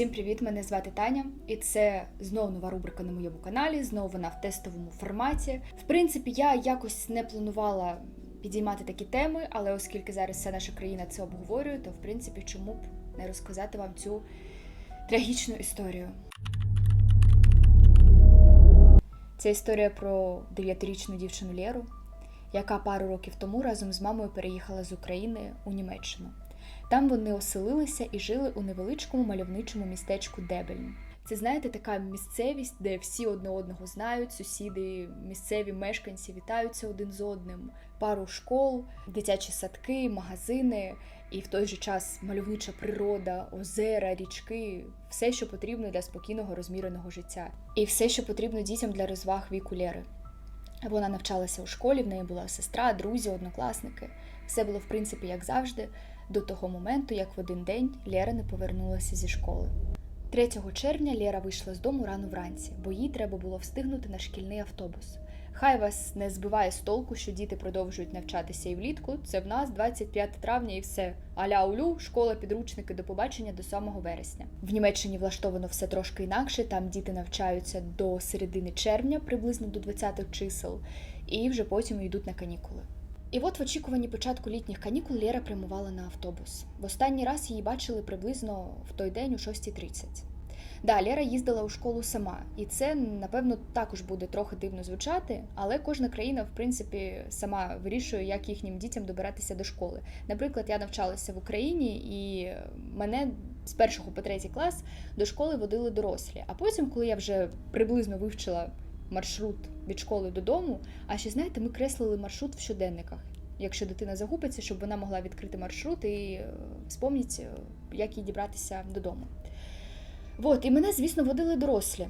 Всім привіт! Мене звати Таня, і це знову нова рубрика на моєму каналі. Знову вона в тестовому форматі. В принципі, я якось не планувала підіймати такі теми, але оскільки зараз вся наша країна це обговорює, то в принципі чому б не розказати вам цю трагічну історію. Це історія про 9-річну дівчину Лєру, яка пару років тому разом з мамою переїхала з України у Німеччину. Там вони оселилися і жили у невеличкому мальовничому містечку Дебельн. Це знаєте, така місцевість, де всі одне одного знають, сусіди, місцеві мешканці вітаються один з одним, пару школ, дитячі садки, магазини, і в той же час мальовнича природа, озера, річки, все, що потрібно для спокійного розміреного життя, і все, що потрібно дітям для розваг віку Лєри. Вона навчалася у школі, в неї була сестра, друзі, однокласники. Все було в принципі як завжди, до того моменту, як в один день Лєра не повернулася зі школи. 3 червня Лєра вийшла з дому рано вранці, бо їй треба було встигнути на шкільний автобус. Хай вас не збиває з толку, що діти продовжують навчатися і влітку. Це в нас 25 травня і все. Аля улю, школа, підручники до побачення до самого вересня. В Німеччині влаштовано все трошки інакше. Там діти навчаються до середини червня, приблизно до 20 чисел, і вже потім йдуть на канікули. І от в очікуванні початку літніх канікул Лєра прямувала на автобус. В останній раз її бачили приблизно в той день о 6.30. Да, Лєра їздила у школу сама, і це, напевно, також буде трохи дивно звучати, але кожна країна, в принципі, сама вирішує, як їхнім дітям добиратися до школи. Наприклад, я навчалася в Україні, і мене з першого по третій клас до школи водили дорослі. А потім, коли я вже приблизно вивчила маршрут від школи додому, а ще знаєте, ми креслили маршрут в щоденниках. Якщо дитина загубиться, щоб вона могла відкрити маршрут і вспомнити, як їй дібратися додому. От, і мене, звісно, водили дорослі.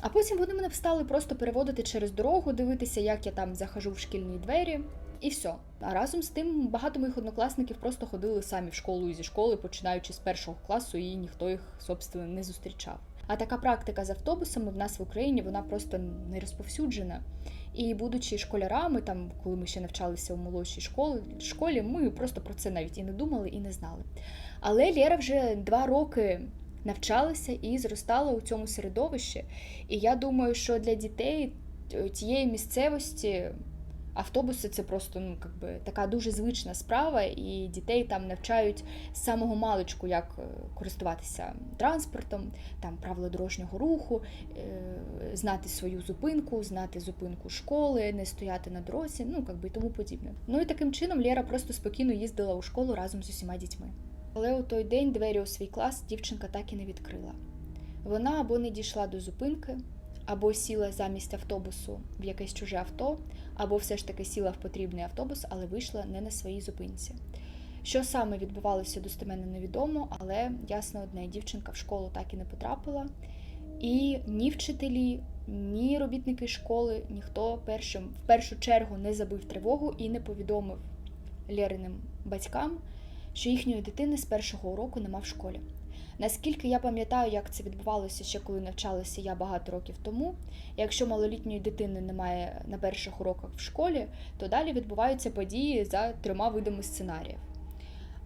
А потім вони мене встали просто переводити через дорогу, дивитися, як я там захожу в шкільні двері, і все. А разом з тим багато моїх однокласників просто ходили самі в школу і зі школи, починаючи з першого класу, і ніхто їх, собственно, не зустрічав. А така практика з автобусами в нас в Україні вона просто не розповсюджена. І будучи школярами, там, коли ми ще навчалися у молодшій школі, школі, ми просто про це навіть і не думали, і не знали. Але Лєра вже два роки навчалася і зростала у цьому середовищі. І я думаю, що для дітей тієї місцевості автобуси це просто ну, как би, така дуже звична справа, і дітей там навчають з самого маличку, як користуватися транспортом, там правила дорожнього руху, знати свою зупинку, знати зупинку школи, не стояти на дорозі, ну как би тому подібне. Ну і таким чином Лєра просто спокійно їздила у школу разом з усіма дітьми. Але у той день двері у свій клас дівчинка так і не відкрила. Вона або не дійшла до зупинки, або сіла замість автобусу в якесь чуже авто, або все ж таки сіла в потрібний автобус, але вийшла не на своїй зупинці. Що саме відбувалося достеменно невідомо, але ясно одне, дівчинка в школу так і не потрапила. І ні вчителі, ні робітники школи, ніхто першим в першу чергу не забив тривогу і не повідомив Лєриним батькам, що їхньої дитини з першого уроку нема в школі. Наскільки я пам'ятаю, як це відбувалося ще коли навчалася я багато років тому, якщо малолітньої дитини немає на перших уроках в школі, то далі відбуваються події за трьома видами сценаріїв.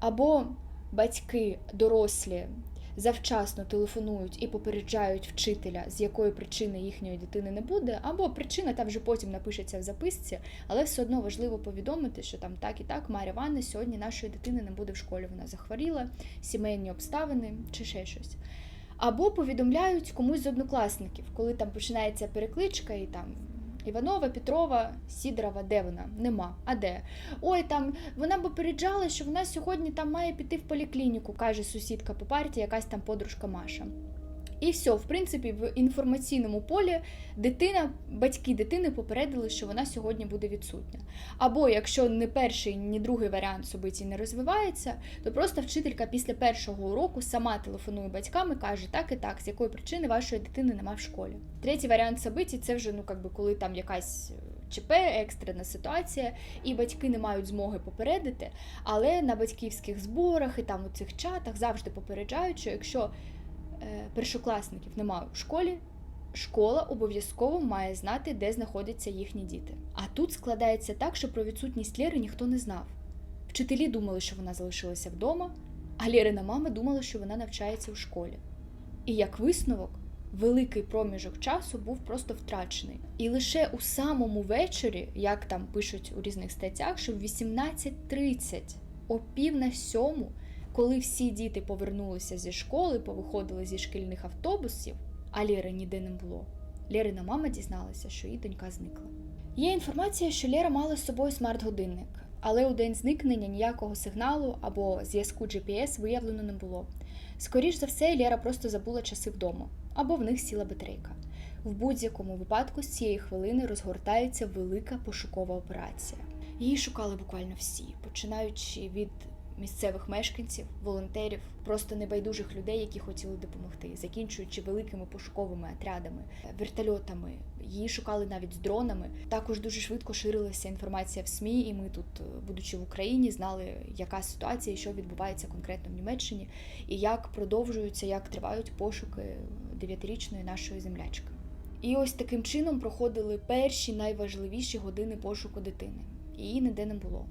Або батьки дорослі завчасно телефонують і попереджають вчителя, з якої причини їхньої дитини не буде, або причина там вже потім напишеться в записці, але все одно важливо повідомити, що там так і так Маря Івановна сьогодні нашої дитини не буде в школі. Вона захворіла, сімейні обставини чи ще щось. Або повідомляють комусь з однокласників, коли там починається перекличка і там. Іванова, Петрова, Сідорова, де вона? Нема. А де? Ой, там вона попереджала, що вона сьогодні там має піти в поліклініку, каже сусідка по партії, якась там подружка Маша. І все, в принципі, в інформаційному полі дитина, батьки дитини попередили, що вона сьогодні буде відсутня. Або якщо не перший, ні другий варіант собиті не розвивається, то просто вчителька після першого уроку сама телефонує батькам і каже, так і так, з якої причини вашої дитини нема в школі. Третій варіант собиті це вже ну, якби, коли там якась. ЧП, екстрена ситуація, і батьки не мають змоги попередити, але на батьківських зборах і там у цих чатах завжди попереджають, що якщо першокласників немає в школі, школа обов'язково має знати, де знаходяться їхні діти. А тут складається так, що про відсутність Лєри ніхто не знав. Вчителі думали, що вона залишилася вдома, а Лєрина мама думала, що вона навчається у школі. І як висновок, великий проміжок часу був просто втрачений. І лише у самому вечорі, як там пишуть у різних статтях, що в 18.30 о пів на сьому, коли всі діти повернулися зі школи, повиходили зі шкільних автобусів, а Лєри ніде не було. Лєрина мама дізналася, що її донька зникла. Є інформація, що Лєра мала з собою смарт-годинник, але у день зникнення ніякого сигналу або зв'язку GPS виявлено не було. Скоріш за все, Лєра просто забула часи вдома, або в них сіла батарейка. В будь-якому випадку з цієї хвилини розгортається велика пошукова операція. Її шукали буквально всі, починаючи від місцевих мешканців, волонтерів, просто небайдужих людей, які хотіли допомогти, закінчуючи великими пошуковими отрядами, вертольотами. Її шукали навіть з дронами. Також дуже швидко ширилася інформація в СМІ, і ми тут, будучи в Україні, знали, яка ситуація, що відбувається конкретно в Німеччині, і як продовжуються, як тривають пошуки дев'ятирічної нашої землячки. І ось таким чином проходили перші найважливіші години пошуку дитини. Її ніде не було.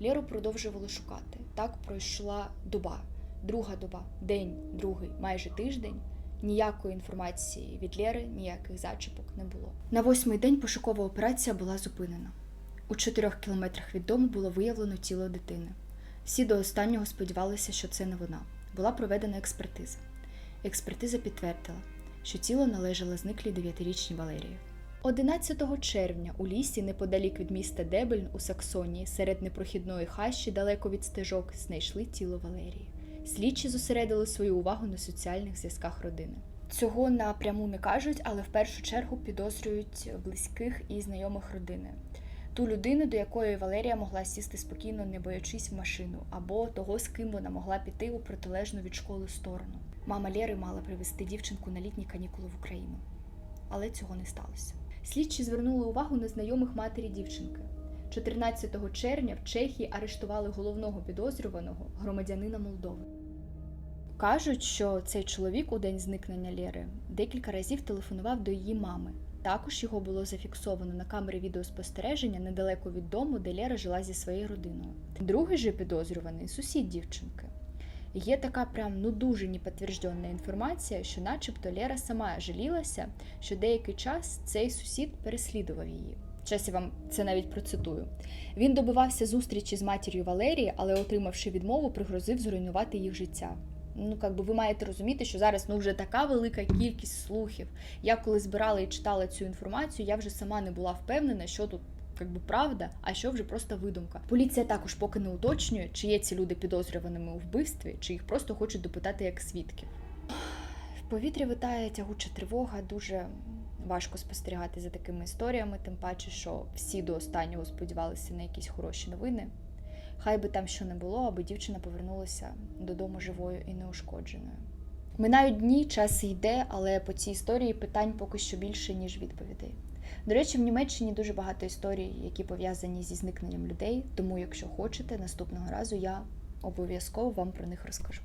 Леру продовжували шукати. Так пройшла доба, друга доба, день, другий, майже тиждень. Ніякої інформації від Лєри, ніяких зачіпок не було. На восьмий день пошукова операція була зупинена. У чотирьох кілометрах від дому було виявлено тіло дитини. Всі до останнього сподівалися, що це не вона. Була проведена експертиза. Експертиза підтвердила, що тіло належало зниклій дев'ятирічній Валерії. 11 червня у лісі, неподалік від міста Дебельн у Саксонії, серед непрохідної хащі, далеко від стежок, знайшли тіло Валерії. Слідчі зосередили свою увагу на соціальних зв'язках родини. Цього напряму не кажуть, але в першу чергу підозрюють близьких і знайомих родини. Ту людину, до якої Валерія могла сісти спокійно, не боячись в машину, або того, з ким вона могла піти у протилежну від школи сторону. Мама Лєри мала привезти дівчинку на літні канікули в Україну, але цього не сталося. Слідчі звернули увагу на знайомих матері дівчинки. 14 червня в Чехії арештували головного підозрюваного громадянина Молдови. Кажуть, що цей чоловік у день зникнення Лєри декілька разів телефонував до її мами. Також його було зафіксовано на камері відеоспостереження недалеко від дому, де Лєра жила зі своєю родиною. Другий же підозрюваний сусід дівчинки. Є така прям ну дуже непідтверджена інформація, що, начебто, Лера сама жалілася, що деякий час цей сусід переслідував її. Час я вам це навіть процитую. Він добивався зустрічі з матір'ю Валерії, але, отримавши відмову, пригрозив зруйнувати їх життя. Ну, як би ви маєте розуміти, що зараз ну вже така велика кількість слухів. Я коли збирала і читала цю інформацію, я вже сама не була впевнена, що тут якби правда, а що вже просто видумка. Поліція також поки не уточнює, чи є ці люди підозрюваними у вбивстві, чи їх просто хочуть допитати як свідків. В повітрі витає тягуча тривога, дуже важко спостерігати за такими історіями, тим паче, що всі до останнього сподівалися на якісь хороші новини. Хай би там що не було, аби дівчина повернулася додому живою і неушкодженою. Минають дні, час йде, але по цій історії питань поки що більше, ніж відповідей. До речі, в Німеччині дуже багато історій, які пов'язані зі зникненням людей. Тому, якщо хочете, наступного разу я обов'язково вам про них розкажу.